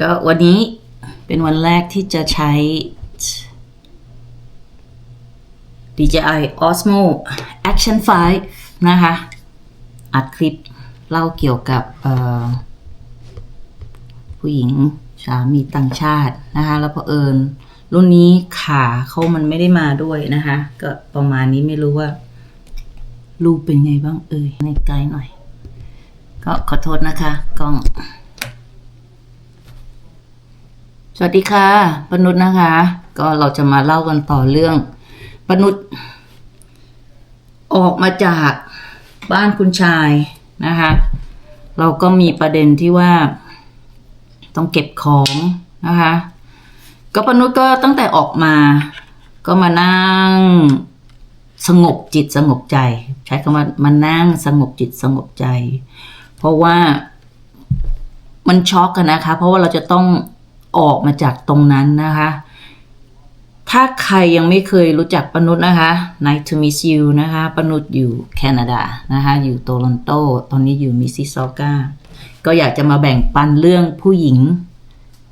ก็วันนี้เป็นวันแรกที่จะใช้ DJI Osmo Action 5 นะคะ อัดคลิปเล่าเกี่ยวกับผู้หญิงสามีต่างชาตินะคะ แล้วพอเอิญรุ่นนี้ขาเขามันไม่ได้มาด้วยนะคะ ก็ประมาณนี้ไม่รู้ว่า รูปเป็นไงบ้างเอ่ยในไกลหน่อย ก็ขอโทษนะคะ กล้อง สวัสดีค่ะปนุษนะคะ ก็เราจะมาเล่ากันต่อเรื่องปนุษออกมาจากบ้านคุณชายนะคะ เราก็มีประเด็นที่ว่า ต้องเก็บของนะคะ ก็ปนุษก็ตั้งแต่ออกมา ก็มานั่งสงบจิตสงบใจ ใช้คำว่ามานั่งสงบจิตสงบใจ เพราะว่ามันช็อกกันนะคะ เพราะว่าเราจะต้อง ออกมาจากตรงนั้นนะคะ ถ้าใครยังไม่เคยรู้จักปนุษนะคะ Nice to meet you นะคะปนุษอยู่แคนาดานะคะ อยู่โตลอนโต ตอนนี้อยู่มิสซิสซอกาก็อยากจะมาแบ่งปันเรื่องผู้หญิง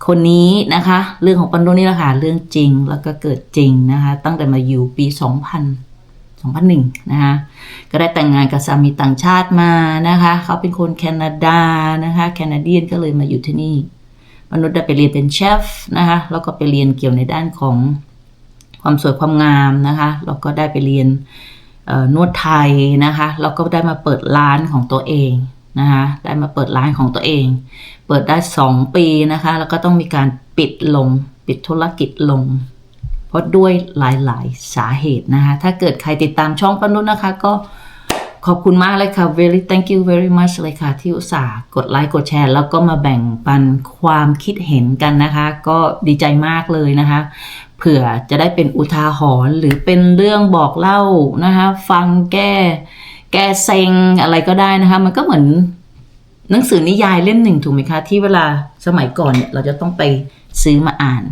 คนนี้นะคะ เรื่องของปนุษนี่แหละค่ะเรื่องจริงแล้วก็เกิดจริงนะคะ ตั้งแต่มาอยู่ปี 2000 2001 นะคะก็ได้แต่งงานกับสามีต่างชาติมานะคะ เขาเป็นคนแคนาดานะคะ แคนาเดียนก็เลยมาอยู่ที่นี่ มนุษย์ได้ไปเรียนเป็นเชฟนะคะแล้วก็ไปเรียนเกี่ยวในด้านของความสวยความงามนะคะแล้วก็ได้ไปเรียนนวดไทยนะคะแล้วก็ได้มาเปิดร้านของตัวเองนะคะได้มาเปิดร้านของตัวเอง เปิดได้ 2 ปีนะคะแล้วก็ต้องมีการปิดลงปิดธุรกิจลง เพราะด้วยหลายๆ สาเหตุนะคะถ้าเกิดใครติดตามช่องปนุษย์นะคะก็ ขอบคุณมากเลยค่ะ very thank you very much เลยค่ะ ที่อุตส่าห์กดไลค์กดแชร์ แล้วก็มาแบ่งปันความคิดเห็นกันนะคะ ก็ดีใจมากเลยนะคะ เผื่อจะได้เป็นอุทาหรณ์หรือเป็นเรื่องบอกเล่านะคะ ฟังแก้ แก้เซ็งอะไรก็ได้นะคะ มันก็เหมือนหนังสือนิยายเล่มหนึ่งถูกไหมคะ ที่เวลาสมัยก่อนเนี่ยเราจะต้องไปซื้อมาอ่าน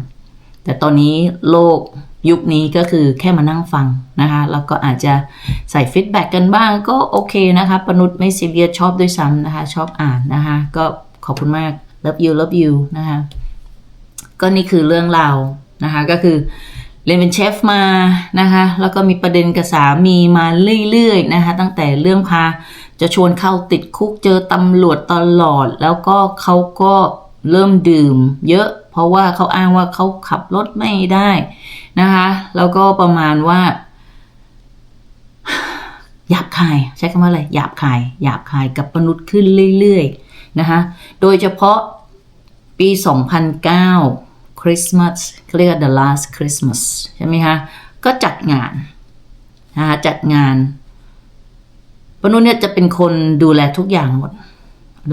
แต่ตอนนี้โลก ยุคนี้ก็คือแค่มานั่งฟังนะคะ แล้วก็อาจจะใส่ฟีดแบ็กกันบ้างก็โอเคนะคะปนุษย์ไม่ซีเรียสชอบด้วยซ้ำนะคะ ชอบอ่านนะคะ ก็ขอบคุณมาก love you love you นะคะ ก็นี่คือเรื่องราวนะคะ ก็คือเรียนเป็นเชฟมานะคะ แล้วก็มีประเด็นกับสามีมาเรื่อยๆนะคะ ตั้งแต่เรื่องพาจะชวนเข้าติดคุกเจอตำรวจตลอด แล้วก็เขาก็เริ่มดื่ม เยอะ เพราะว่าเขาอ้างว่าเขาขับรถไม่ได้นะคะ แล้วก็ประมาณว่าหยาบคาย ใช้คำว่าอะไรหยาบคายหยาบคายกับมนุษย์ขึ้นเรื่อยๆนะคะ โดยเฉพาะปี 2009 คริสต์มาสเขาเรียกว่า the last Christmas ใช่ไหมคะ ก็จัดงานนะคะจัดงานปนุษย์เนี่ยจะเป็นคนดูแลทุกอย่างหมด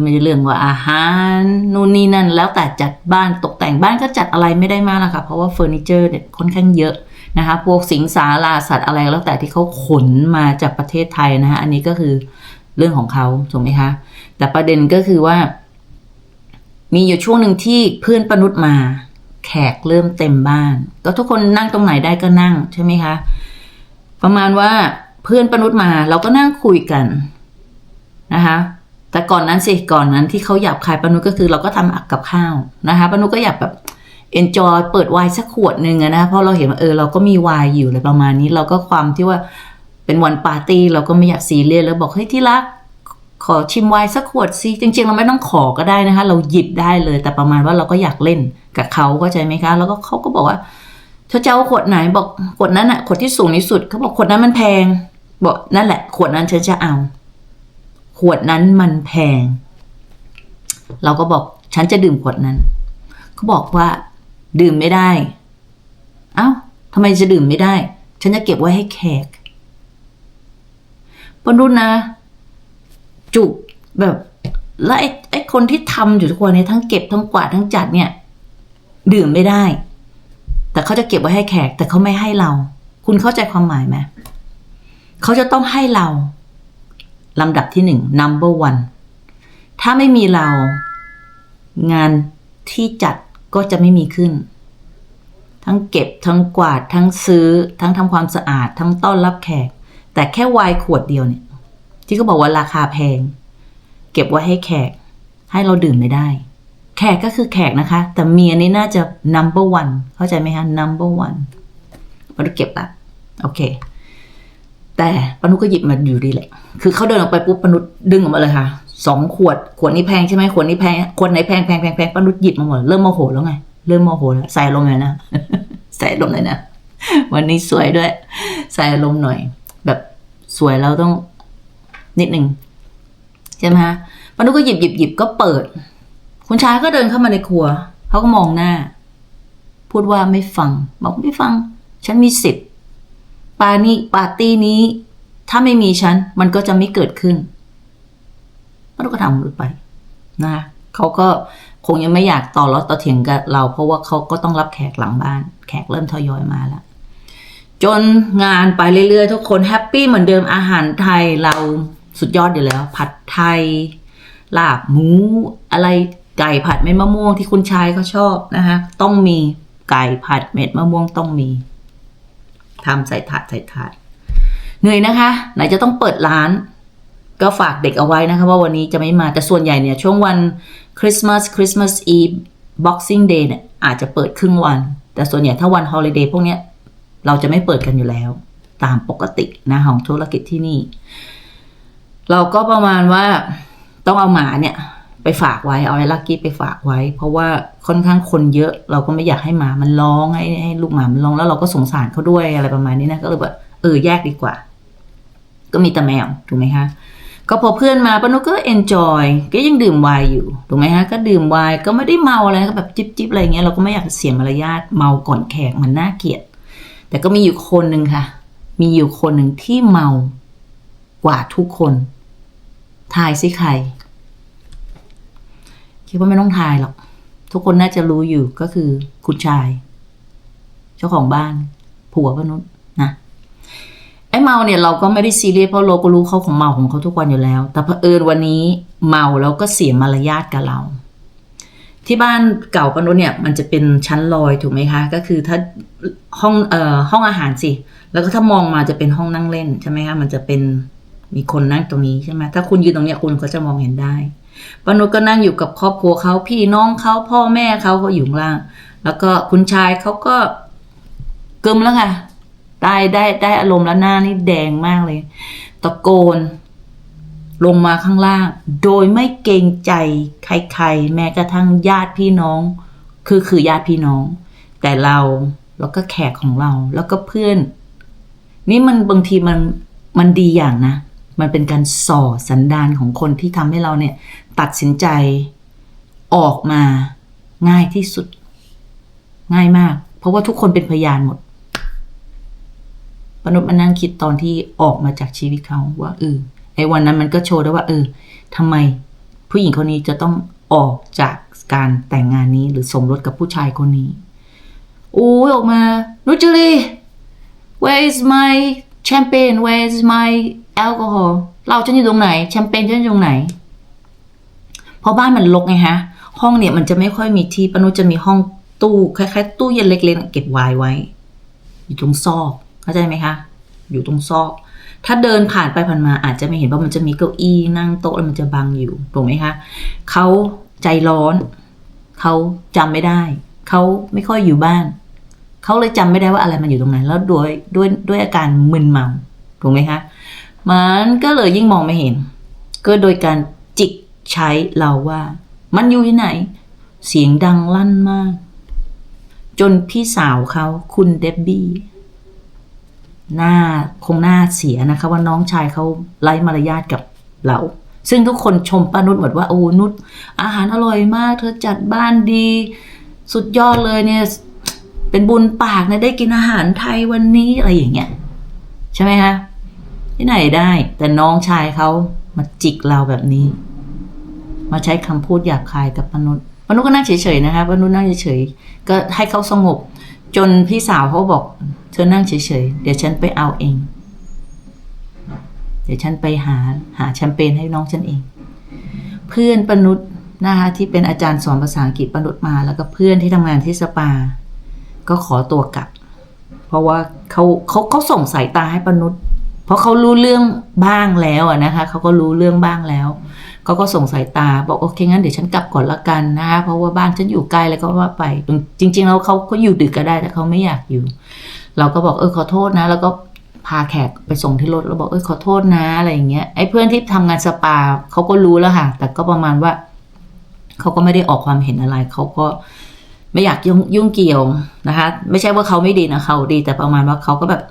ไม่ได้เรื่องว่าอาหาร นู่นนี่นั่น แล้วแต่จัดบ้านตก แต่งบ้านก็จัดอะไรไม่ได้มากนะคะเพราะว่าเฟอร์นิเจอร์เนี่ยค่อนข้างเยอะนะคะ พวกสิงสาราสัตว์อะไรแล้วแต่ที่เขาขนมาจากประเทศไทยนะคะอันนี้ก็คือเรื่องของเขาถูกไหมคะ แต่ประเด็นก็คือว่า มีอยู่ช่วงหนึ่งที่เพื่อนปนุษย์มา แขกเริ่มเต็มบ้าน ก็ทุกคนนั่งตรงไหนได้ก็นั่งใช่ไหมคะ ประมาณว่าเพื่อนปนุษย์มาเราก็นั่งคุยกันนะคะ แต่ก่อนนั้นสิก่อนนั้นที่เขาหยาบคายปนุก็คือเราก็ทำอักกับข้าวนะคะปนุก็อยากแบบ enjoy เปิดไวน์สักขวดหนึ่งนะเพราะเราเห็นว่าเออเราก็มีไวน์อยู่อะไรประมาณนี้ เราก็ความที่ว่าเป็นวันปาร์ตี้เราก็ไม่อยากซีเรียสแล้วบอกเฮ้ยที่รักขอชิมไวน์สักขวดสิจริง ๆ เราไม่ต้องขอก็ได้นะคะ เราหยิบได้เลย แต่ประมาณว่าเราก็อยากเล่นกับเขาเข้าใจไหมคะ แล้วก็เขาก็บอกว่าเธอจะเอาขวดไหนบอกขวดนั้นอะขวดที่สูงที่สุดเขาบอกขวดนั้นมันแพง บอกนั่นแหละ ขวดนั้นฉันจะเอา ขวดนั้นมันแพง เราก็บอกฉันจะดื่มขวดนั้นเขาบอกว่าดื่มไม่ได้ เอ้าทำไมจะดื่มไม่ได้ ฉันจะเก็บไว้ให้แขกปนุษนนะ จุกแบบแล้วไอ้ไอ้คนที่ทำอยู่ทุกวันนี้ทั้งเก็บทั้งกวาดทั้งจัดเนี่ย ดื่มไม่ได้ แต่เขาจะเก็บไว้ให้แขก แต่เขาไม่ให้เรา คุณเข้าใจความหมายไหมเขาจะต้องให้เรา ลำดับที่หนึ่ง number one ถ้าไม่มีเรา งานที่จัดก็จะไม่มีขึ้น ทั้งเก็บทั้งกวาดทั้งซื้อ ทั้งทำความสะอาด ทั้งต้อนรับแขก แต่แค่ไวน์ขวดเดียวเนี่ย ที่เขาบอกว่าราคาแพง เก็บไว้ให้แขก ให้เราดื่มไม่ได้ แขกก็คือแขกนะคะ แต่เมียนี่น่าจะ number one เข้าใจไหมคะ number one ปานุเก็บละโอเค แต่ปนุก็หยิบมาอยู่ดีแหละ คือเขาเดินออกไปปุ๊บปนุดึงออกมาเลยค่ะสองขวด ขวดนี้แพงใช่ไหมขวดนี้แพงขวดไหนแพงแพงแพงแพงปนุหยิบมาหมดเริ่มโมโหแล้วไง เริ่มโมโหแล้วใส่ลมเลยนะ ใส่ลมเลยนะ วันนี้สวยด้วย ใส่ลมณ์หน่อย แบบสวยแล้วต้องนิดหนึ่งใช่ไหมฮะปนุก็หยิบหยิบหยิบก็เปิด คุณชายก็เดินเข้ามาในครัวเขาก็มองหน้า พูดว่าไม่ฟัง บอกไม่ฟัง ฉันมีสิทธิ์ ปานี่ปาร์ตี้นี้ ถ้าไม่มีฉัน มันก็จะไม่เกิดขึ้นปานุก็ทำมันไปนะคะเขาก็คงยังไม่อยากต่อล้อต่อเถียงกับเรา เพราะว่าเขาก็ต้องรับแขกหลังบ้าน แขกเริ่มทยอยมาแล้ว จนงานไปเรื่อยๆ ทุกคนแฮปปี้เหมือนเดิมอาหารไทยเราสุดยอดอยู่แล้ว ผัดไทย ลาบหมู อะไรไก่ผัดเม็ดมะม่วงที่คุณชายเขาชอบนะคะต้องมีไก่ผัดเม็ดมะม่วงต้องมี ทำใส่ถาดใส่ถาดเหนื่อยนะคะ ไหนจะต้องเปิดร้าน ก็ฝากเด็กเอาไว้นะคะ ว่าวันนี้จะไม่มาแต่ส่วนใหญ่เนี่ย ช่วงวันคริสต์มาสคริสต์มาสอีฟบ็อกซิ่งเดย์เนี่ยอาจจะเปิดครึ่งวัน แต่ส่วนใหญ่ถ้าวันฮอลิเดย์พวกเนี้ยเราจะไม่เปิดกันอยู่แล้ว ตามปกตินะของธุรกิจที่นี่ เราก็ประมาณว่าต้องเอาหมาเนี่ย ไปฝากไว้เอาไอ้ลักกี้ไปฝากไว้ เพราะว่าค่อนข้างคนเยอะ เราก็ไม่อยากให้หมามันร้องให้ให้ลูกหมามันร้องแล้วเราก็สงสารเขาด้วยอะไรประมาณนี้นะก็เลยแบบเออแยกดีกว่า ก็มีแต่แมวถูกไหมคะก็พอเพื่อนมาปานุก็เอนจอยก็ยังดื่มไวน์อยู่ถูกไหมฮะ ก็ดื่มไวน์ก็ไม่ได้เมาอะไรก็แบบจิบจิบอะไรเงี้ยเราก็ไม่อยากเสียมารยาทเมาก่อนแขกมันน่าเกลียด แต่ก็มีอยู่คนหนึ่งค่ะ มีอยู่คนหนึ่งที่เมากว่าทุกคนทายสิใคร คิดว่าไม่ต้องทายหรอก ทุกคนน่าจะรู้อยู่ก็คือคุณชาย เจ้าของบ้าน ผัวพนุษย์นะไอ้เมาเนี่ยเราก็ไม่ได้ซีเรียสเพราะเราก็รู้เขาของเมาของเขาทุกวันอยู่แล้ว แต่เผอิญวันนี้เมาแล้วก็เสียมารยาทกับเรา ที่บ้านเก่าปนุษย์เนี่ย มันจะเป็นชั้นลอยถูกไหมคะ ก็คือถ้าห้องเอ่อห้องอาหารสิ แล้วก็ถ้ามองมาจะเป็นห้องนั่งเล่นใช่ไหมคะมันจะเป็นมีคนนั่งตรงนี้ใช่ไหมถ้าคุณยืนตรงเนี้ยคุณก็จะมองเห็นได้ ปนุษย์ก็นั่งอยู่กับครอบครัวเขาพี่น้องเขาพ่อแม่เขาก็อยู่ข้างล่าง แล้วก็คุณชายเขาก็กึมแล้วค่ะได้ได้ได้อารมณ์แล้วหน้านี่แดงมากเลย ตะโกน ลงมาข้างล่าง โดยไม่เกรงใจใครๆ แม้กระทั่งญาติพี่น้อง คือคือญาติพี่น้อง แต่เราแล้วก็แขกของเราแล้วก็เพื่อน นี่มันบางทีมันมันดีอย่างนะ มันเป็นการส่อสันดานของคนที่ทำให้เราเนี่ย ตัดสินใจ ออกมาง่ายที่สุด ง่ายมาก เพราะว่าทุกคนเป็นพยานหมดปนุษย์มานั่งคิดตอนที่ออกมาจากชีวิตเขาว่าเออไอ้วันนั้นมันก็โชว์ได้ว่า เออทำไม ผู้หญิงคนนี้จะต้องออกจากการแต่งงานนี้หรือสมรสกับผู้ชายคนนี้โอ้ยออกมานุจรี where is my champagne where is my alcohol เราฉันอยู่ตรงไหน แชมเปญฉันอยู่ตรงไหน เพราะบ้านมันรกไงฮะ ห้องเนี่ยมันจะไม่ค่อยมีที่ปนุจะมีห้องตู้คล้ายๆตู้เย็นเล็กๆเก็บไวน์ไว้ อยู่ตรงซอกเข้าใจไหมคะ อยู่ตรงซอก ถ้าเดินผ่านไปผ่านมาอาจจะไม่เห็นว่ามันจะมีเก้าอี้นั่งโต๊ะแล้วมันจะบังอยู่ถูกไหมคะเขาใจร้อน เขาจำไม่ได้ เขาไม่ค่อยอยู่บ้าน เขาเลยจำไม่ได้ว่าอะไรมันอยู่ตรงไหนแล้วด้วยด้วยด้วยอาการมึนเมาถูกไหมคะมันก็เลยยิ่งมองไม่เห็น ก็โดยการจิก ใช้เราว่า มันอยู่ที่ไหน เสียงดังลั่นมาก จนพี่สาวเขาคุณเดบบี้หน้าคงหน้าเสียนะคะ ว่าน้องชายเขาไร้มารยาทกับเรา ซึ่งทุกคนชมป้านุชหมดว่าโอ้นุชอาหารอร่อยมาก เธอจัดบ้านดี สุดยอดเลยเนี่ย เป็นบุญปากนะได้กินอาหารไทยวันนี้อะไรอย่างเงี้ยใช่ไหมคะที่ไหนได้ แต่น้องชายเขามาจิกเราแบบนี้ มาใช้คำพูดหยาบคายกับปนุษปานุษย์ก็นั่งเฉยๆนะคะปนุษย์นั่งเฉยๆก็ให้เขาสงบ จนพี่สาวเขาบอก เธอนั่งเฉยๆเดี๋ยวฉันไปเอาเอง เดี๋ยวฉันไปหาหาแชมเปญให้น้องฉันเอง เพื่อนปนุษย์นะคะที่เป็นอาจารย์สอนภาษาอังกฤษปนุษย์มา แล้วก็เพื่อนที่ทำงานที่สปา ก็ขอตัวกลับ เพราะว่าเขาเขาเขาส่งสายตาให้ปนุษย์ เพราะเขารู้เรื่องบ้างแล้วนะคะเขาก็รู้เรื่องบ้างแล้ว เขาก็ส่งสายตาบอกโอเคงั้นเดี๋ยวฉันกลับก่อนละกันนะคะเพราะว่าบ้านฉันอยู่ไกลแล้วก็ว่าไป จริง ๆ แล้วเขาก็อยู่ดึกก็ได้แต่เขาไม่อยากอยู่ เราก็บอกเออขอโทษนะ แล้วก็พาแขกไปส่งที่รถแล้วบอกเออขอโทษนะอะไรอย่างเงี้ยไอ้เพื่อนที่ทำงานสปาเขาก็รู้แล้วค่ะแต่ก็ประมาณว่าเขาก็ไม่ได้ออกความเห็นอะไรเขาก็ไม่อยากยุ่งยุ่งเกี่ยวนะคะ ไม่ใช่ว่าเขาไม่ดีนะเขาดีแต่ประมาณว่าเขาก็แบบ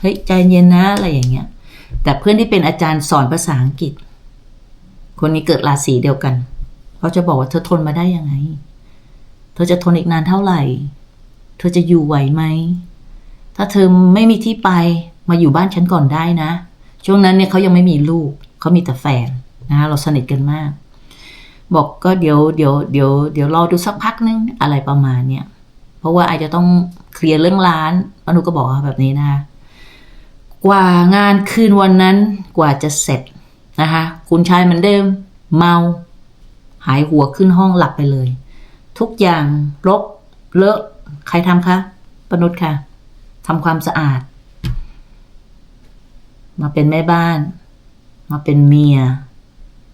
เฮ้ยใจเย็นนะอะไรอย่างเงี้ย แต่เพื่อนที่เป็นอาจารย์สอนภาษาอังกฤษ คนนี้เกิดราศีเดียวกันเขาจะบอกว่าเธอทนมาได้ยังไง เธอจะทนอีกนานเท่าไหร่ เธอจะอยู่ไหวไหม ถ้าเธอไม่มีที่ไปมาอยู่บ้านฉันก่อนได้นะ ช่วงนั้นเนี่ยเขายังไม่มีลูกเขามีแต่แฟนนะคะเราสนิทกันมาก บอกก็เดี๋ยวเดี๋ยวเดี๋ยวเดี๋ยวรอดูสักพักนึงอะไรประมาณเนี่ยเพราะว่าอาจจะต้องเคลียร์เรื่องร้านปนุก็บอกเขาแบบนี้นะกว่างานคืนวันนั้นกว่าจะเสร็จ นะคะคุณชายเหมือนเดิมเมา หายหัวขึ้นห้องหลับไปเลย ทุกอย่างรกเลอะ ใครทำคะปนุษค่ะทำความสะอาด มาเป็นแม่บ้าน มาเป็นเมีย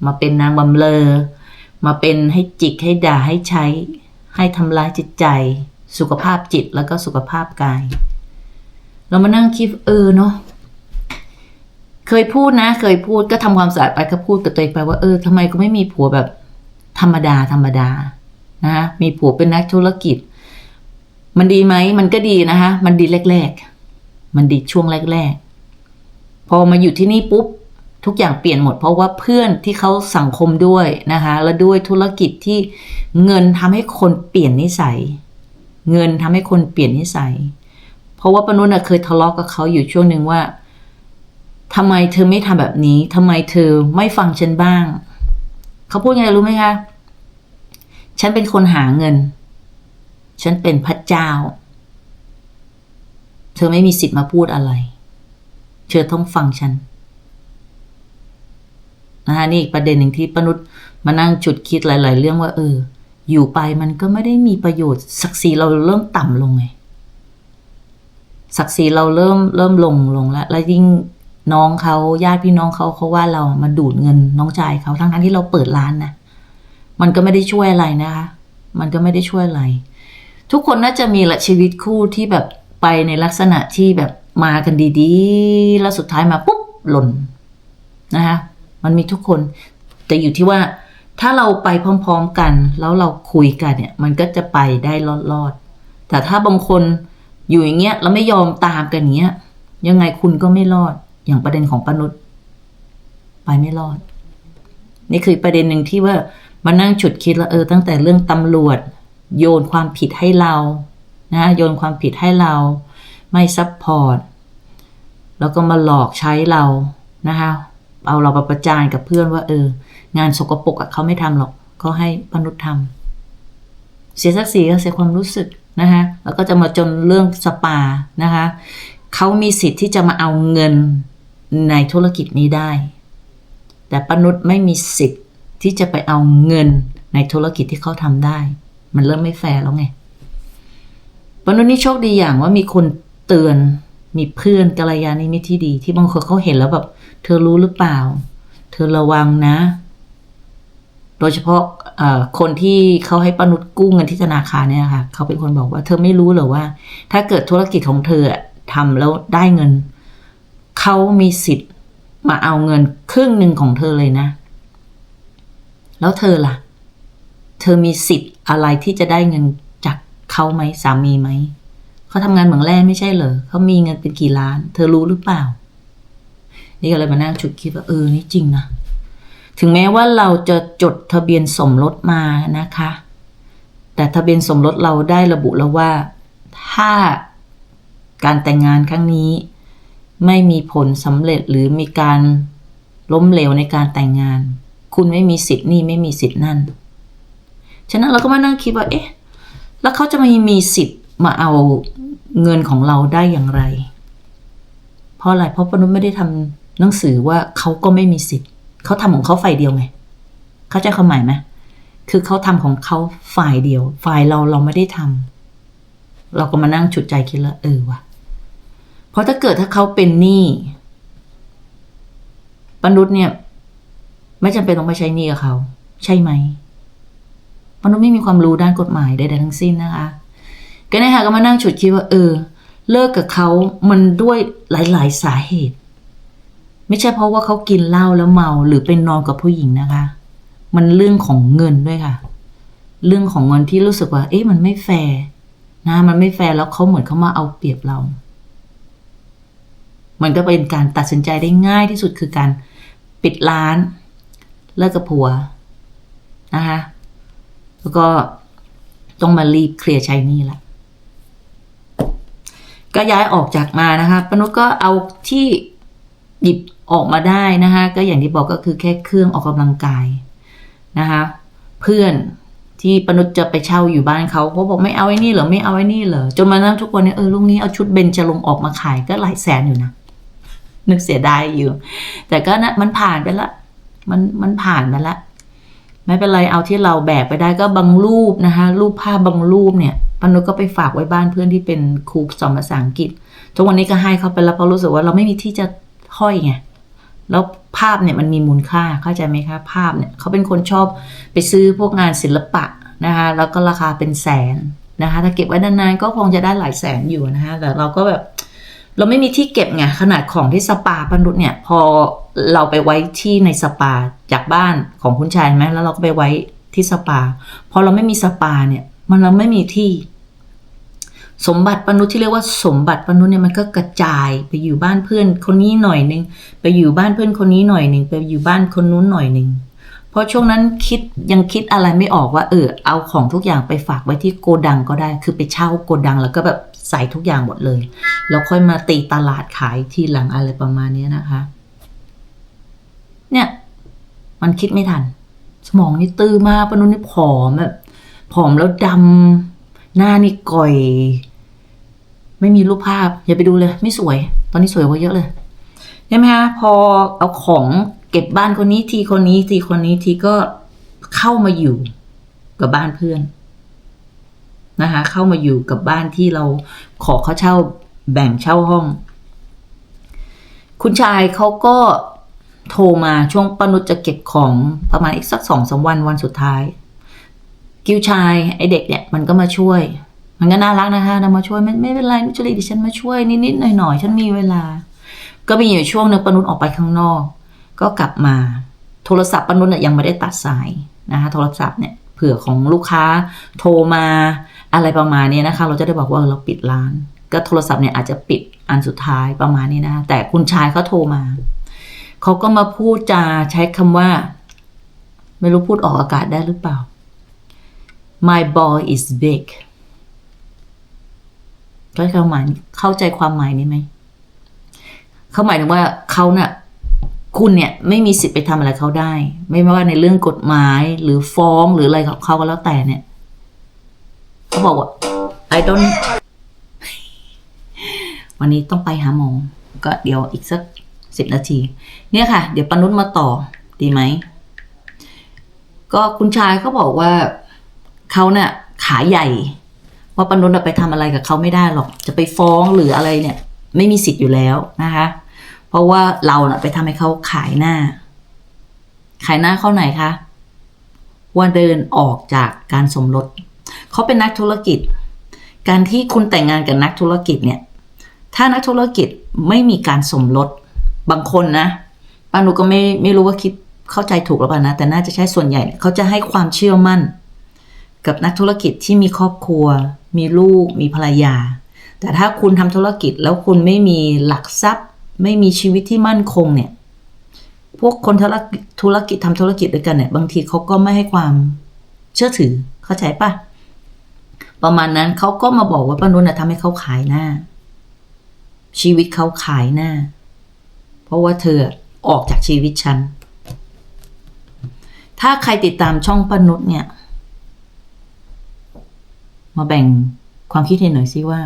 มาเป็นนางบำเลอ มาเป็นให้จิกให้ด่าให้ใช้ ให้ทำร้ายจิตใจ สุขภาพจิตแล้วก็สุขภาพกาย เรามานั่งคิดเออเนาะ เคยพูดนะ เคยพูดก็ทำความสะอาดไปก็พูดกับตัวเองไปว่าเออทำไมก็ไม่มีผัวแบบธรรมดาธรรมดานะมีผัวเป็นนักธุรกิจ มันดีไหมมันก็ดีนะคะมันดีแรก ๆ มันดีช่วงแรก ๆ พอมาอยู่ที่นี่ปุ๊บทุกอย่างเปลี่ยนหมดเพราะว่าเพื่อนที่เขาสังคมด้วยนะคะและด้วยธุรกิจที่เงินทำให้คนเปลี่ยนนิสัย เงินทำให้คนเปลี่ยนนิสัย เพราะว่าปนุษย์เคยทะเลาะกับเขาอยู่ช่วงหนึ่งว่า ทำไมเธอไม่ทำแบบนี้ทำไมเธอไม่ฟังฉันบ้าง เขาพูดไงรู้ไหมคะ ฉันเป็นคนหาเงิน ฉันเป็นพระเจ้า เธอไม่มีสิทธิ์มาพูดอะไร เธอต้องฟังฉันนะคะนี่อีกประเด็นหนึ่งที่ปนุษย์มานั่งจุดคิดหลาย ๆ เรื่องว่า เออ อยู่ไปมันก็ไม่ได้มีประโยชน์ศักดิ์ศรีเราเริ่มต่ำลงไงศักดิ์ศรีเราเริ่มเริ่มลงลงแล้ว แล้วยิ่ง น้องเขาญาติพี่น้องเขาเขาว่าเรามาดูดเงินน้องชายเขาทั้งทั้งที่เราเปิดร้านนะมันก็ไม่ได้ช่วยอะไรนะคะ มันก็ไม่ได้ช่วยอะไร ทุกคนน่าจะมีละชีวิตคู่ที่แบบไปในลักษณะที่แบบมากันดีๆ แล้วสุดท้ายมาปุ๊บหล่นนะคะมันมีทุกคนแต่อยู่ที่ว่าถ้าเราไปพร้อมๆกัน แล้วเราคุยกันเนี่ย มันก็จะไปได้รอดๆแต่ถ้าบางคนอยู่อย่างเงี้ยแล้วไม่ยอมตามกันเงี้ย ยังไงคุณก็ไม่รอด อย่างประเด็นของปนุษย์ไปไม่รอด นี่คือประเด็นหนึ่งที่ว่ามานั่งฉุดคิดแล้วเออ ตั้งแต่เรื่องตำรวจ โยนความผิดให้เรา นะ โยนความผิดให้เรา ไม่ซัพพอร์ตแล้วก็มาหลอกใช้เรานะคะเอาเราไปประจานกับเพื่อนว่า เออ งานสกปรกอะเขาไม่ทำหรอกเขาให้ปนุษย์ทำเสียศักดิ์ศรีก็เสียความรู้สึกนะคะแล้วก็จะมาจนเรื่องสปานะคะเขามีสิทธิ์ที่จะมาเอาเงิน ในธุรกิจนี้ได้ แต่ปนุษย์ไม่มีสิทธิ์ที่จะไปเอาเงินในธุรกิจที่เขาทำได้ มันเริ่มไม่แฟร์แล้วไงปนุษย์นี่โชคดีอย่างว่ามีคนเตือนมีเพื่อนกัลยาณมิตรที่ดี ที่บางคนเขาเห็นแล้วแบบ เธอรู้หรือเปล่า เธอระวังนะ โดยเฉพาะคนที่เขาให้ปนุษย์กู้เงินที่ธนาคารเนี่ยค่ะ เขาเป็นคนบอกว่า เธอไม่รู้หรอว่า ถ้าเกิดธุรกิจของเธอทำแล้วได้เงิน เขามีสิทธิ์มาเอาเงินครึ่งหนึ่งของเธอเลยนะ แล้วเธอล่ะ เธอมีสิทธิ์อะไรที่จะได้เงินจากเขาไหมสามีไหม เขาทำงานเหมืองแร่ไม่ใช่เหรอเขามีเงินเป็นกี่ล้าน เธอรู้หรือเปล่า นี่ก็เลยมานั่งฉุดคิดว่าเออนี่จริงนะ ถึงแม้ว่าเราจะจดทะเบียนสมรสมานะคะ แต่ทะเบียนสมรสเราได้ระบุแล้วว่า ถ้าการแต่งงานครั้งนี้ ไม่มีผลสำเร็จหรือมีการล้มเหลวในการแต่งงาน คุณไม่มีสิทธิ์นี่ไม่มีสิทธิ์นั่น ฉะนั้นเราก็มานั่งคิดว่า เอ๊ะ แล้วเขาจะไม่มีสิทธิ์มาเอาเงินของเราได้อย่างไร เพราะอะไร เพราะปนุษย์ไม่ได้ทำหนังสือว่าเขาก็ไม่มีสิทธิ์ เขาทำของเขาฝ่ายเดียวไง เข้าใจความหมายไหมคือเขาทำของเขาฝ่ายเดียว ฝ่ายเราเราไม่ได้ทำเราก็มานั่งฉุดใจคิดแล้วเออว่ะ ราะถ้าเกิดถ้าเขาเป็นหนี้ปนุษย์เนี่ย ไม่จำเป็นต้องไปใช้หนี้กับเขา ใช่ไหมมนุษย์ไม่มีความรู้ด้านกฎหมายใดๆทั้งสิ้นนะคะก็นี่ยค่ะก็มานั่งฉุดคิดว่า เออ เลิกกับเขามันด้วยหลายๆสาเหตุ ไม่ใช่เพราะว่าเขากินเหล้าแล้วเมาหรือเป็นนอนกับผู้หญิงนะคะ มันเรื่องของเงินด้วยค่ะ เรื่องของเงินที่รู้สึกว่า เอ๊ะมันไม่แฟร์นะ มันไม่แฟร์แล้วเขาเหมือนเขามาเอาเปรียบเรา มันก็เป็นการตัดสินใจได้ง่ายที่สุดคือการปิดร้าน เลิกกับผัวนะคะแล้วก็ต้องมารีบเคลียร์ใช้หนี่ละก็ย้ายออกจากมานะคะปนุษก็เอาที่หยิบออกมาได้นะคะก็อย่างที่บอกก็คือแค่เครื่องออกกำลังกายนะคะเพื่อนที่ปนุษจะไปเช่าอยู่บ้านเขาเขาบอกไม่เอาไอ้นี่เหรอไม่เอาไอ้นี่เหรอจนมานั่งทุกวันนี้เออลุงนี้เอาชุดเบนจะลงออกมาขายก็หลายแสนอยู่นะ นึกเสียดายอยู่ แต่ก็นะมันผ่านไปละ มันมันผ่านมาละ ไม่เป็นไรเอาที่เราแบกไปได้ก็บางรูปนะคะ รูปภาพบางรูปเนี่ยปนุก็ไปฝากไว้บ้านเพื่อนที่เป็นครูสอนภาษาอังกฤษทุกวันนี้ก็ให้เขาไปแล้วเพราะรู้สึกว่าเราไม่มีที่จะห้อยไงแล้วภาพเนี่ยมันมีมูลค่าเข้าใจไหมคะภาพเนี่ยเขาเป็นคนชอบไปซื้อพวกงานศิลปะนะคะแล้วก็ราคาเป็นแสนนะคะถ้าเก็บไว้นานๆก็คงจะได้หลายแสนอยู่นะคะแต่เราก็แบบ เราไม่มีที่เก็บไงขนาดของที่สปาปนุษเนี่ย พอเราไปไว้ที่ในสปาจากบ้านของคุณชายไหมแล้วเราก็ไปไว้ที่สปาพอเราไม่มีสปาเนี่ย มันเราไม่มีที่ สมบัติปนุษที่เรียกว่าสมบัติปนุษเนี่ยมันก็กระจายไปอยู่บ้านเพื่อนคนนี้หน่อยหนึ่งไปอยู่บ้านเพื่อนคนนี้หน่อยหนึ่งไปอยู่บ้านคนนู้นหน่อยหนึ่งเพราะช่วงนั้นคิดยังคิดอะไรไม่ออกว่า เออเอาของทุกอย่างไปฝากไว้ที่โกดังก็ได้ คือไปเช่าโกดังแล้วก็แบบ ใส่ทุกอย่างหมดเลย แล้วค่อยมาตีตลาดขายทีหลังอะไรประมาณนี้นะคะ เนี่ย มันคิดไม่ทัน สมองนี่ตื้อมากปนุนนี่ผอมแบบผอมแล้วดำหน้านี่ก่อย ไม่มีรูปภาพ อย่าไปดูเลย ไม่สวย ตอนนี้สวยกว่าเยอะเลยใช่ไหมคะพอเอาของเก็บบ้านคนนี้ทีคนนี้ทีคนนี้ทีก็เข้ามาอยู่กับบ้านเพื่อน นะคะเข้ามาอยู่กับบ้านที่เราขอเขาเช่าแบ่งเช่าห้อง คุณชายเขาก็โทรมาช่วงปนุษจะเก็บของประมาณอีกสักสองสามวันวันสุดท้าย กิวชายไอเด็กเนี่ยมันก็มาช่วย มันก็น่ารักนะคะนะมาช่วยไม่ไม่เป็นไรนุชลีดิฉันมาช่วยนิดๆหน่อยๆฉันมีเวลา ก็มีอยู่ช่วงหนึงปนุษออกไปข้างนอก ก็กลับมา โทรศัพท์ปนุษเนี่ยยังไม่ได้ตัดสายนะคะโทรศัพท์เนี่ยเผื่อของลูกค้าโทรมา อะไรประมาณนี้นะคะ เราจะได้บอกว่าเราปิดร้าน ก็โทรศัพท์เนี่ยอาจจะปิดอันสุดท้ายประมาณนี้นะ แต่คุณชายเขาโทรมา เขาก็มาพูดจาใช้คำว่า ไม่รู้พูดออกอากาศได้หรือเปล่า my ball is big เข้าหมายเข้าใจความหมายนี้ไหม เขาหมายถึงว่าเขาเนะ่ะคุณเนี่ยไม่มีสิทธิ์ไปทำอะไรเขาได้ ไม่ว่าในเรื่องกฎหมายหรือฟ้องหรืออะไรของเขาก็แล้วแต่เนี่ย เขาบอกว่า I don't วันนี้ต้องไปหาหมอ ก็เดี๋ยวอีกสักสิบนาที เนี่ยค่ะ เดี๋ยวปนุษมาต่อดีไหม ก็คุณชายเขาบอกว่าเขาเนี่ยขาใหญ่ ว่าปนุษไปทำอะไรกับเขาไม่ได้หรอก จะไปฟ้องหรืออะไรเนี่ย ไม่มีสิทธิ์อยู่แล้วนะคะ เพราะว่าเราเน่ะไปทำให้เขาขายหน้า ขายหน้าเข้าไหนคะว่าเดินออกจากการสมรส เขาเป็นนักธุรกิจ การที่คุณแต่งงานกับนักธุรกิจเนี่ย ถ้านักธุรกิจไม่มีการสมรสบางคนนะป้าหนูก็ไม่ไม่รู้ว่าคิดเข้าใจถูกหรือเปล่านะ แต่น่าจะใช่ส่วนใหญ่เขาจะให้ความเชื่อมั่น กับนักธุรกิจที่มีครอบครัว มีลูก มีภรรยา แต่ถ้าคุณทำธุรกิจแล้วคุณไม่มีหลักทรัพย์ ไม่มีชีวิตที่มั่นคงเนี่ย พวกคนธุรกิจธุรกิจทำธุรกิจด้วยกันเนี่ย บางทีเขาก็ไม่ให้ความเชื่อถือเข้าใจปะ ประมาณนั้นเขาก็มาบอกว่าป้านุชนะทำให้เขาขายหน้า ชีวิตเขาขายหน้า เพราะว่าเธอออกจากชีวิตฉัน ถ้าใครติดตามช่องปานุษเนี่ย มาแบ่งความคิดเห็นหน่อยสิว่า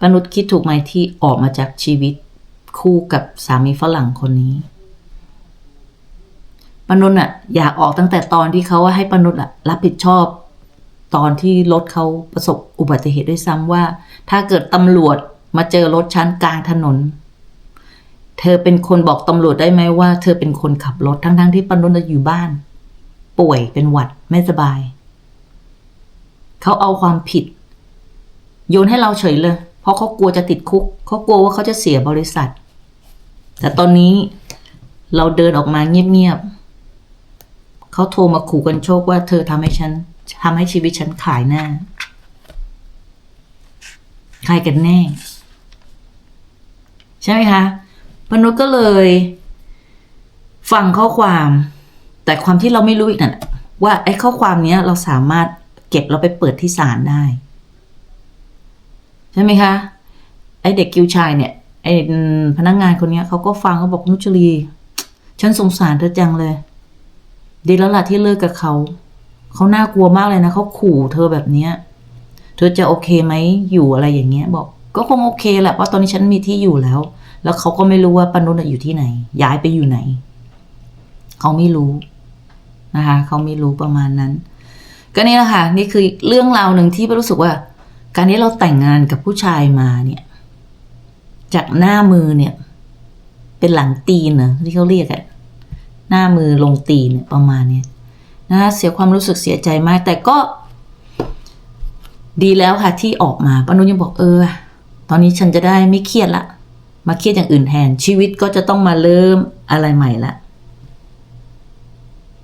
ปานุษคิดถูกไหมที่ออกมาจากชีวิตคู่กับสามีฝรั่งคนนี้ปานุษอะอยากออกตั้งแต่ตอนที่เขาว่าให้ปานุษอะรับผิดชอบ ตอนที่รถเขาประสบอุบัติเหตุด้วยซ้ำว่า ถ้าเกิดตำรวจมาเจอรถชั้นกลางถนน เธอเป็นคนบอกตำรวจได้ไหมว่า เธอเป็นคนขับรถทั้งๆที่ปานุชอยู่บ้าน ป่วยเป็นหวัดไม่สบาย เขาเอาความผิด โยนให้เราเฉยเลย เพราะเขากลัวจะติดคุกเขากลัวว่าเขาจะเสียบริษัท แต่ตอนนี้เราเดินออกมาเงียบๆเขาโทรมาขู่กันโชคว่าเธอทำให้ฉัน ทำให้ชีวิตฉันขายหน้า ใครกันแน่ ใช่ไหมคะปนุษย์ก็เลย ฟังข้อความ แต่ความที่เราไม่รู้อีกนั่นว่าไอ้ข้อความเนี้ย เราสามารถเก็บเราไปเปิดที่ศาลได้ ใช่ไหมคะ ไอ้เด็กกิวชายเนี่ยไอ้พนักงงานคนนี้เขาก็ฟังเขาบอกนุชลี ฉันสงสารเธอจังเลย ดีแล้วล่ะที่เลิกกับเขา เขาน่ากลัวมากเลยนะเขาขู่เธอแบบเนี้ย เธอจะโอเคไหมอยู่อะไรอย่างเงี้ย บอก ก็คงโอเคแหละเพราะตอนนี้ฉันมีที่อยู่แล้ว แล้วเขาก็ไม่รู้ว่าปนุษย์อยู่ที่ไหน ย้ายไปอยู่ไหน เขาไม่รู้นะคะเขาไม่รู้ประมาณนั้น ก็นี่แหละค่ะ นี่คือเรื่องราวหนึ่งที่รู้สึกว่า การที่เราแต่งงานกับผู้ชายมาเนี่ย จากหน้ามือเนี่ย เป็นหลังตีนเนอะที่เขาเรียกอะหน้ามือลงตีนเนี่ยประมาณเนี้ย นะคะเสียความรู้สึกเสียใจมาก แต่ก็ ดีแล้วค่ะที่ออกมาป้านุยังบอกเออ ตอนนี้ฉันจะได้ไม่เครียดละ มาเครียดอย่างอื่นแทนชีวิตก็จะต้องมาเริ่มอะไรใหม่ละ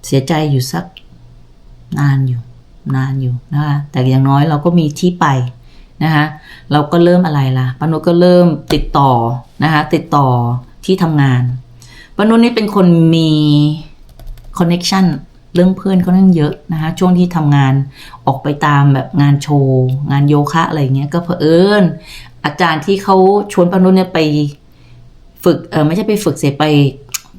เสียใจอยู่สักนานอยู่ นานอยู่นะคะแต่อย่างน้อยเราก็มีที่ไปนะคะเราก็เริ่มอะไรล่ะปานุก็เริ่มติดต่อนะคะติดต่อที่ทำงานปานุนี่เป็นคนมีคอนเน็ชัน เรื่องเพื่อนเขานั่งเยอะนะคะช่วงที่ทำงานออกไปตามแบบงานโชว์ งานโยคะอะไรเงี้ยก็เผอิญอาจารย์ที่เขาชวนปานุเนี่ยไปฝึกเออไม่ใช่ไปฝึกเสียไป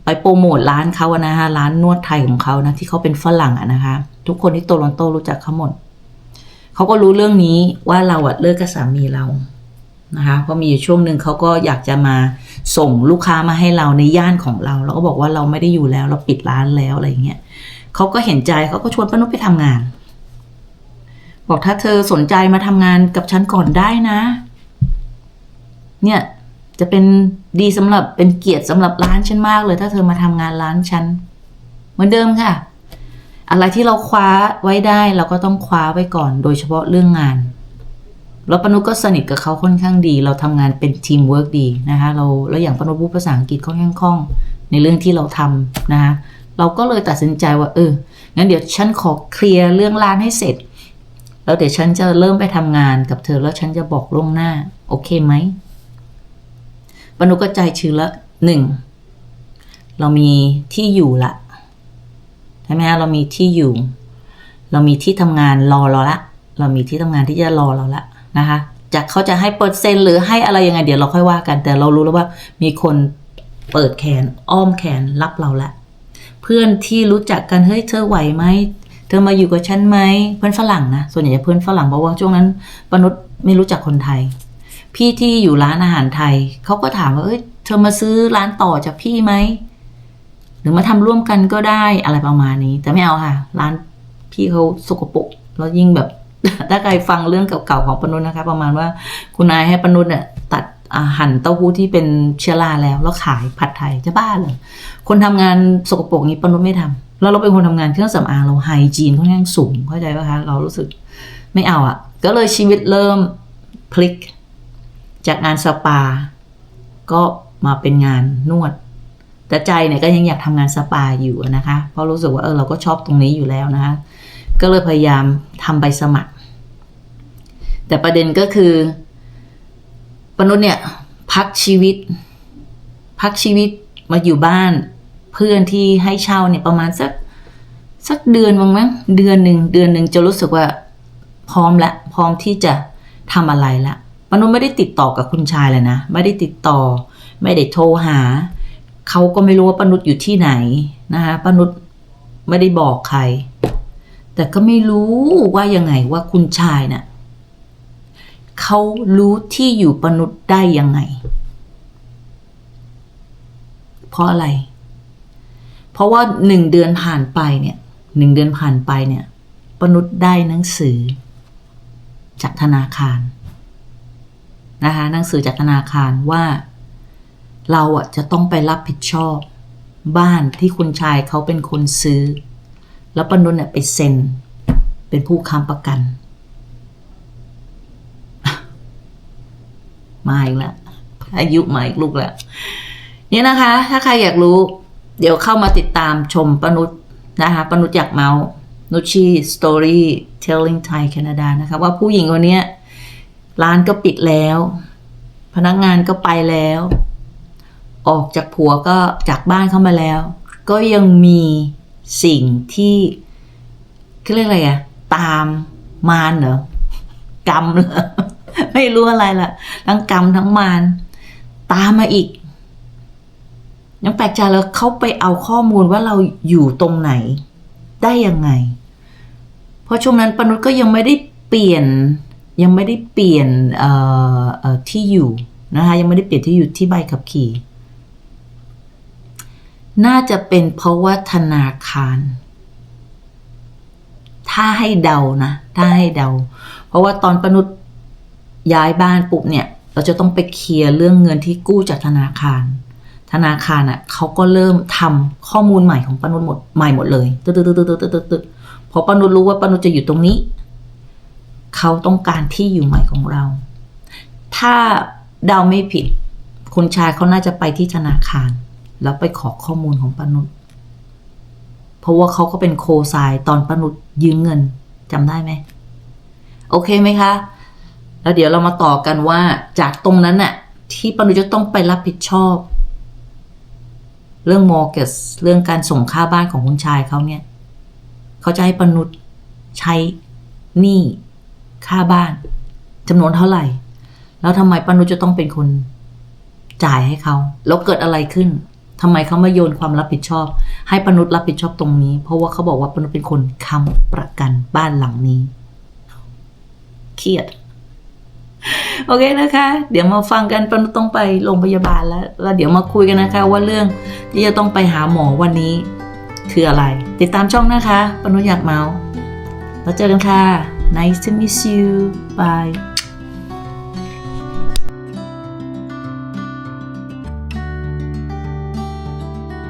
ไปโปรโมทร้านเขาอะนะคะร้านนวดไทยของเขานะที่เขาเป็นฝรั่งอะนะคะ ทุกคนที่โตลอนโตรู้จักเขาหมดเขาก็รู้เรื่องนี้ว่าเราอะเลิกกับสามีเรานะคะเพราะมีอยู่ช่วงหนึ่งเขาก็อยากจะมาส่งลูกค้ามาให้เราในย่านของเรา เราก็บอกว่าเราไม่ได้อยู่แล้วเราปิดร้านแล้วอะไรเงี้ย เขาก็เห็นใจเขาก็ชวนป้านุชไปทำงาน บอกถ้าเธอสนใจมาทำงานกับฉันก่อนได้นะ เนี่ยจะเป็นดีสำหรับเป็นเกียรติสำหรับร้านฉันมากเลย ถ้าเธอมาทำงานร้านฉันเหมือนเดิมค่ะ อะไรที่เราคว้าไว้ได้เราก็ต้องคว้าไว้ก่อน โดยเฉพาะเรื่องงานแล้วปนุก็สนิทกับเขาค่อนข้างดี เราทำงานเป็นทีมเวิร์กดีนะคะ เราแล้วอย่างปนุพูดภาษาอังกฤษค่อนข้างคล่อง ในเรื่องที่เราทำนะคะ เราก็เลยตัดสินใจว่าเอองั้นเดี๋ยวฉันขอเคลียร์เรื่องร้านให้เสร็จ แล้วเดี๋ยวฉันจะเริ่มไปทำงานกับเธอแล้วฉันจะบอกล่วงหน้า โอเคไหมปนุก็ใจชื้นละหนึ่งเรามีที่อยู่ละใช่ไหมฮะเรามีที่อยู่ เรามีที่ทำงานรอเราละ เรามีที่ทำงานที่จะรอเราละนะคะจากเขาจะให้เปอร์เซ็นต์หรือให้อะไรยังไงเดี๋ยวเราค่อยว่ากัน แต่เรารู้แล้วว่ามีคนเปิดแขนอ้อมแขนรับเราละ พื่อนที่รู้จักกันเฮ้ยเธอไหวไหมเธอมาอยู่กับฉันไหมเพื่อนฝรั่งนะส่วนใหญ่จะเพื่อนฝรั่งเพราะว่าช่วงนั้นปนุษย์ไม่รู้จักคนไทย พี่ที่อยู่ร้านอาหารไทยเขาก็ถามว่าเอ้ยเธอมาซื้อร้านต่อจากพี่ไหมหรือมาทำร่วมกันก็ได้อะไรประมาณนี้ แต่ไม่เอาค่ะ ร้านพี่เขาสกปรกแล้วยิ่งแบบถ้าใครฟังเรื่องเก่าๆของปนุษนะคะ ประมาณว่าคุณนายให้ปนุษเนี่ยตัด หั่นเต้าหู้ที่เป็นเชื้อราแล้ว แล้วขายผัดไทยจะบ้าเลยคนทำงานสกปรกนี้ปนุษไม่ทำแล้วเราเป็นคนทำงานเครื่องสำอางเราไฮจีนค่อนข้างสูงเข้าใจป่ะคะเรารู้สึกไม่เอาอะ่ะ ก็เลยชีวิตเริ่มพลิก จากงานสปา ก็มาเป็นงานนวด แต่ใจเนี่ยก็ยังอยากทำงานสปาอยู่นะคะ เพราะรู้สึกว่าเออเราก็ชอบตรงนี้อยู่แล้วนะคะ ก็เลยพยายามทำใบสมัคร แต่ประเด็นก็คือ ปนุษย์เนี่ย พักชีวิต พักชีวิตมาอยู่บ้านเพื่อนที่ให้เช่าเนี่ยประมาณสักสักเดือนมั้งมั้งเดือนหนึ่งเดือนหนึ่งจะรู้สึกว่าพร้อมละ พร้อมที่จะทำอะไรละปนุษย์ไม่ได้ติดต่อกับคุณชายเลยนะ ไม่ได้ติดต่อ ไม่ได้โทรหา เขาก็ไม่รู้ว่าปนุษย์อยู่ที่ไหนนะคะปนุษย์ไม่ได้บอกใคร แต่ก็ไม่รู้ว่ายังไงว่าคุณชายเนะ่ะ เขารู้ที่อยู่ปนุษย์ได้ยังไง เพราะอะไร เพราะว่าหนึ่งเดือนผ่านไปเนี่ยหนึ่งเดือนผ่านไปเนี่ยปนุษย์ได้หนังสือ จากธนาคารนะคะหนังสือจากธนาคารว่า เราอะจะต้องไปรับผิดชอบ บ้านที่คุณชายเขาเป็นคนซื้อ แล้วปนุษเนี่ยไปเซ็น เป็นผู้ค้ำประกัน มาอีกแล้วอายุมาอีกลูกแล้วเนี่ยนะคะ ถ้าใครอยากรู้ เดี๋ยวเข้ามาติดตามชมปนุษนะคะปนุษอยากเมาส์นุชชีสตอรี่ telling Thai Canada นะคะ ว่าผู้หญิงคนเนี้ยร้านก็ปิดแล้ว พนักงานก็ไปแล้ว ออกจากผัวก็จากบ้านเข้ามาแล้ว ก็ยังมีสิ่งที่เขาเรียกอะไรอะตามมารเหรอกรรมเหรอ ไม่รู้อะไรละทั้งกรรมทั้งมารตามมาอีกยังแปลกใจแล้วเขาไปเอาข้อมูลว่าเราอยู่ตรงไหน ได้ยังไง เพราะช่วงนั้นปนุษย์ก็ยังไม่ได้เปลี่ยนยังไม่ได้เปลี่ยนที่อยู่นะคะยังไม่ได้เปลี่ยนที่อยู่ที่ใบขับขี่ น่าจะเป็นเพราะว่าธนาคาร ถ้าให้เดานะ ถ้าให้เดา เพราะว่าตอนปนุษย์ ย้ายบ้านปุ๊บเนี่ย เราจะต้องไปเคลียร์เรื่องเงินที่กู้จากธนาคาร ธนาคารอะเขาก็เริ่มทำข้อมูลใหม่ของปนุษหมดใหม่หมดเลยตึ๊ดตึ๊ดตึ๊ดตึ๊ดตึ๊ดตึ๊ดตึ๊ดพอปนุษรู้ว่าปนุษจะอยู่ตรงนี้ เขาต้องการที่อยู่ใหม่ของเรา ถ้าเดาไม่ผิด คุณชายเขาน่าจะไปที่ธนาคาร แล้วไปขอข้อมูลของปนุษเพราะว่าเขาก็เป็นโคไซน์ตอนปนุษย์ยืมเงินจำได้ไหม โอเคไหมคะ แล้วเดี๋ยวเรามาต่อกันว่าจากตรงนั้นน่ะที่ปนุจะต้องไปรับผิดชอบ เรื่องมอร์เกสเรื่องการส่งค่าบ้านของคุณชายเขาเนี่ย เขาจะให้ปนุษย์ใช้หนี้ค่าบ้านจำนวนเท่าไหร่ แล้วทำไมปนุษย์จะต้องเป็นคนจ่ายให้เขา แล้วเกิดอะไรขึ้นทำไมเขามาโยนความรับผิดชอบ ให้ปนุษย์รับผิดชอบตรงนี้ เพราะว่าเขาบอกว่าปนุษย์เป็นคนค้ำประกันบ้านหลังนี้ เครียด โอเคนะคะ เดี๋ยวมาฟังกันปนุต้องไปโรงพยาบาลแล้วแล้วเดี๋ยวมาคุยกันนะคะ ว่าเรื่องที่จะต้องไปหาหมอวันนี้คืออะไร ติดตามช่องนะคะปนุอยากเมาส์แล้วเจอกันค่ะ nice to meet you bye